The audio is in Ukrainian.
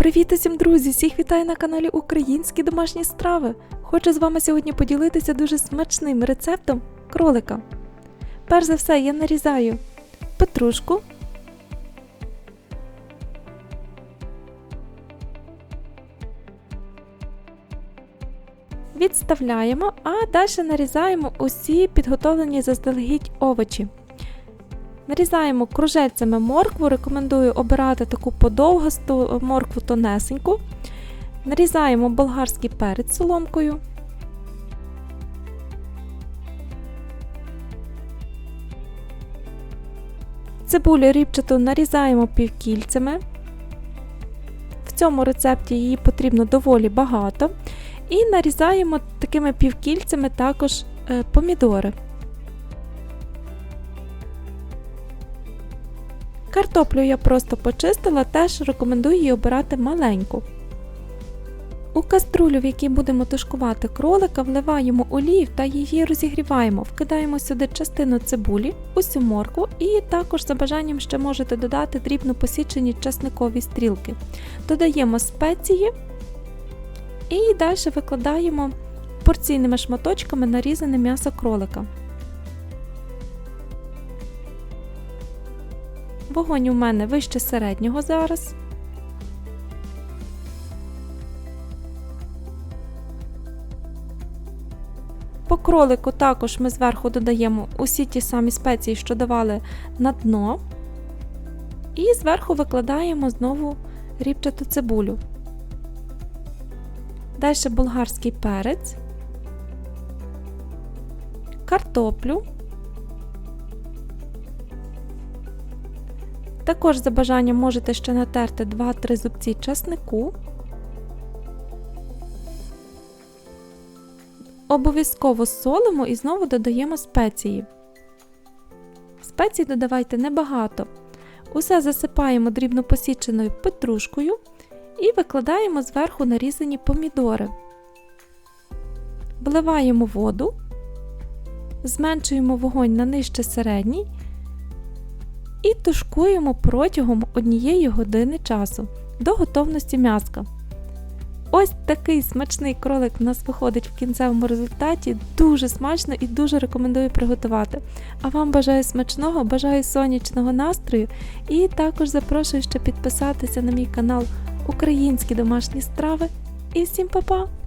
Привіт усім, друзі! Всіх вітаю на каналі Українські домашні страви. Хочу з вами сьогодні поділитися дуже смачним рецептом кролика. Перш за все, я нарізаю петрушку. Відставляємо, а далі нарізаємо усі підготовлені заздалегідь овочі. Нарізаємо кружельцями моркву, рекомендую обирати таку подовгасту моркву тонесеньку. Нарізаємо болгарський перець соломкою. Цибулю рібчату нарізаємо півкільцями. В цьому рецепті її потрібно доволі багато. І нарізаємо такими півкільцями також е, помідори. Картоплю я просто почистила, теж рекомендую її обирати маленьку. У каструлю, в якій будемо тушкувати кролика, вливаємо олію та її розігріваємо, вкидаємо сюди частину цибулі, усю моркву і також за бажанням ще можете додати дрібно посічені часникові стрілки. Додаємо спеції і далі викладаємо порційними шматочками нарізане м'ясо кролика. Вогонь у мене вище середнього зараз. По кролику також ми зверху додаємо усі ті самі спеції, що давали на дно, і зверху викладаємо знову рібчату цибулю. Далі болгарський перець, картоплю. Також за бажанням можете ще натерти 2-3 зубці часнику. Обов'язково солимо і знову додаємо спеції. Спецій додавайте небагато. Усе засипаємо дрібно посіченою петрушкою і викладаємо зверху нарізані помідори. Вливаємо воду, зменшуємо вогонь на нижче середній і тушкуємо протягом однієї години часу до готовності м'яска. Ось такий смачний кролик у нас виходить в кінцевому результаті. Дуже смачно і дуже рекомендую приготувати. А вам бажаю смачного, бажаю сонячного настрою і також запрошую ще підписатися на мій канал Українські домашні страви. І всім па-па!